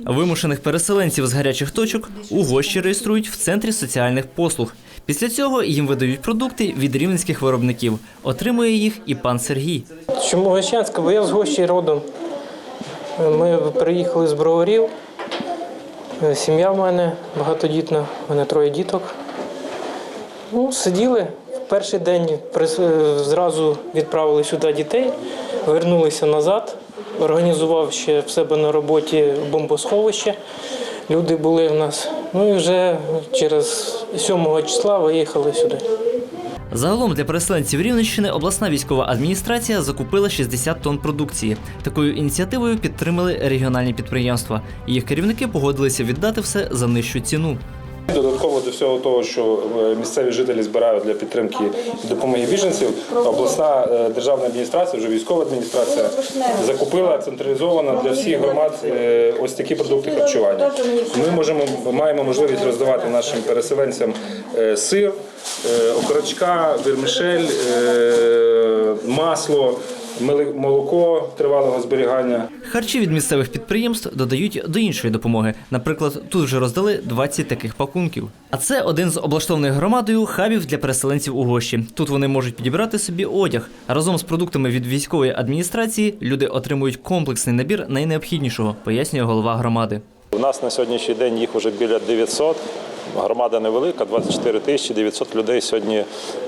Вимушених переселенців з гарячих точок у гощі реєструють в центрі соціальних послуг. Після цього їм видають продукти від рівненських виробників. Отримує їх і пан Сергій. Чому Гощанська? Бо я з Гощі родом. Ми приїхали з броварів. Е, Сім'я в мене багатодітна, в мене троє діток. Ну, сиділи перший день, е, зразу відправили сюди дітей, вернулися назад. Організував ще в себе на роботі бомбосховище. Люди були в нас. Ну і вже через 7 числа виїхали сюди. Загалом для переселенців Рівненщини обласна військова адміністрація закупила 60 тонн продукції. Такою ініціативою підтримали регіональні підприємства. Їх керівники погодилися віддати все за нижчу ціну. Додатково до всього того, що е, місцеві жителі збирають для підтримки допомоги біженців, обласна е, державна адміністрація, вже військова адміністрація, закупила централізовано для всіх громад е, ось такі продукти харчування. Ми можемо маємо можливість роздавати нашим переселенцям сир, окорочка, вермишель, е, масло, молоко тривалого зберігання. Харчі від місцевих підприємств додають до іншої допомоги. Наприклад, тут вже роздали 20 таких пакунків. А це один з облаштованих громадою хабів для переселенців у гощі. Тут вони можуть підібрати собі одяг. Разом з продуктами від військової адміністрації люди отримують комплексний набір найнеобхіднішого, пояснює голова громади. У нас на сьогоднішній день їх вже біля 900. Громада невелика, 24 тисячі 900 людей сьогодні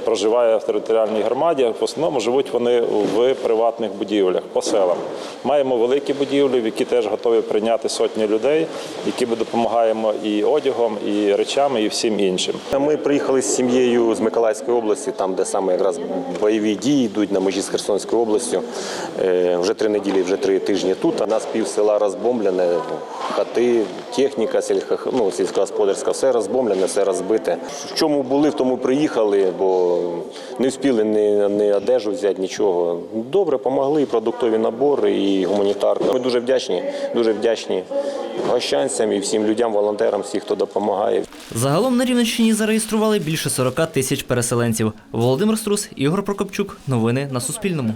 проживає в територіальній громаді. В основному живуть вони в приватних будівлях по селам. Маємо великі будівлі, які теж готові прийняти сотні людей, які ми допомагаємо і одягом, і речами, і всім іншим. Ми приїхали з сім'єю з Миколаївської області, там, де саме якраз бойові дії йдуть на межі з Херсонською областю. Е, Вже три неділі, вже три тижні тут. Нас пів села розбомблене, хати, техніка, ну, сільськогосподарська, все розбомблене, все розбите. В чому були, в тому приїхали, бо не встигли ні, ні одежу взяти, нічого. Добре, допомогли, і продуктові набори, і гуманітарка. Ми дуже вдячні, дуже вдячні гощанцям і всім людям, волонтерам, всім, хто допомагає. Загалом на Рівненщині зареєстрували більше 40 тисяч переселенців. Володимир Струс, Ігор Прокопчук. Новини на Суспільному.